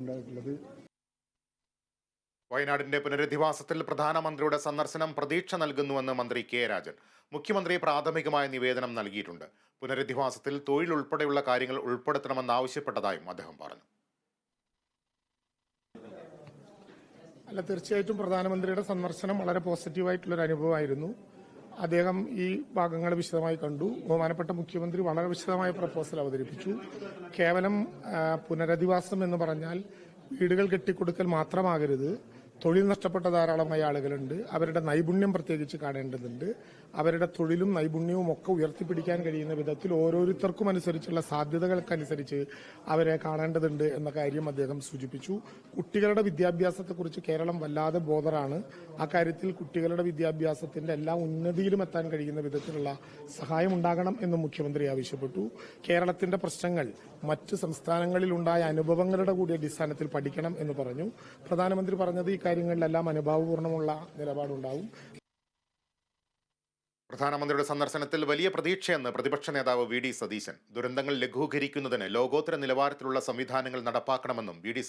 ഉണ്ടായിട്ടുള്ളത്. വയനാടിന്റെ പുനരധിവാസത്തിൽ പ്രധാനമന്ത്രിയുടെ സന്ദർശനം പ്രതീക്ഷ നൽകുന്നുവെന്ന് മന്ത്രി കെ രാജൻ. മുഖ്യമന്ത്രി പ്രാഥമികമായ നിവേദനം നൽകിയിട്ടുണ്ട്. പുനരധിവാസത്തിൽ തൊഴിൽ ഉൾപ്പെടെയുള്ള കാര്യങ്ങൾ ഉൾപ്പെടുത്തണമെന്നാവശ്യപ്പെട്ടതായും അദ്ദേഹം പറഞ്ഞു. അല്ല തീർച്ചയായിട്ടും പ്രധാനമന്ത്രിയുടെ സന്ദർശനം വളരെ പോസിറ്റീവായിട്ടുള്ളൊരു അനുഭവമായിരുന്നു അദ്ദേഹം ഈ ഭാഗങ്ങൾ വിശദമായി കണ്ടു. ബഹുമാനപ്പെട്ട മുഖ്യമന്ത്രി വളരെ വിശദമായ പ്രപ്പോസൽ അവതരിപ്പിച്ചു. കേവലം പുനരധിവാസം എന്ന് പറഞ്ഞാൽ വീടുകൾ കെട്ടിക്കൊടുക്കൽ മാത്രമാകരുത്. തൊഴിൽ നഷ്ടപ്പെട്ട ധാരാളമായ ആളുകളുണ്ട്. അവരുടെ നൈപുണ്യം പ്രത്യേകിച്ച് കാണേണ്ടതുണ്ട്. അവരുടെ തൊഴിലും നൈപുണ്യവും ഒക്കെ ഉയർത്തിപ്പിടിക്കാൻ കഴിയുന്ന വിധത്തിൽ ഓരോരുത്തർക്കും അനുസരിച്ചുള്ള സാധ്യതകൾക്കനുസരിച്ച് അവരെ കാണേണ്ടതുണ്ട് എന്ന കാര്യം അദ്ദേഹം സൂചിപ്പിച്ചു. കുട്ടികളുടെ വിദ്യാഭ്യാസത്തെക്കുറിച്ച് കേരളം വല്ലാതെ ബോധറാണ്. ആ കാര്യത്തിൽ കുട്ടികളുടെ വിദ്യാഭ്യാസത്തിന്റെ എല്ലാ ഉന്നതിയിലും എത്താൻ കഴിയുന്ന വിധത്തിലുള്ള സഹായം ഉണ്ടാകണം എന്ന് മുഖ്യമന്ത്രി ആവശ്യപ്പെട്ടു. കേരളത്തിന്റെ പ്രശ്നങ്ങൾ മറ്റ് സംസ്ഥാനങ്ങളിൽ ഉണ്ടായ അനുഭവങ്ങളുടെ കൂടി അടിസ്ഥാനത്തിൽ പഠിക്കണം എന്ന് പറഞ്ഞു. പ്രധാനമന്ത്രി പറഞ്ഞത് ഈ കാര്യങ്ങളിലെല്ലാം അനുഭാവപൂർണമുള്ള നിലപാടുണ്ടാവും പ്രധാനമന്ത്രിയുടെ സന്ദർശനത്തിൽ വലിയ പ്രതീക്ഷയെന്ന് പ്രതിപക്ഷ നേതാവ് വി ഡി സതീശൻ. ദുരന്തങ്ങൾ ലഘൂകരിക്കുന്നതിന് ലോകോത്തര നിലവാരത്തിലുള്ള സംവിധാനങ്ങൾ നടപ്പാക്കണമെന്നും വി ഡി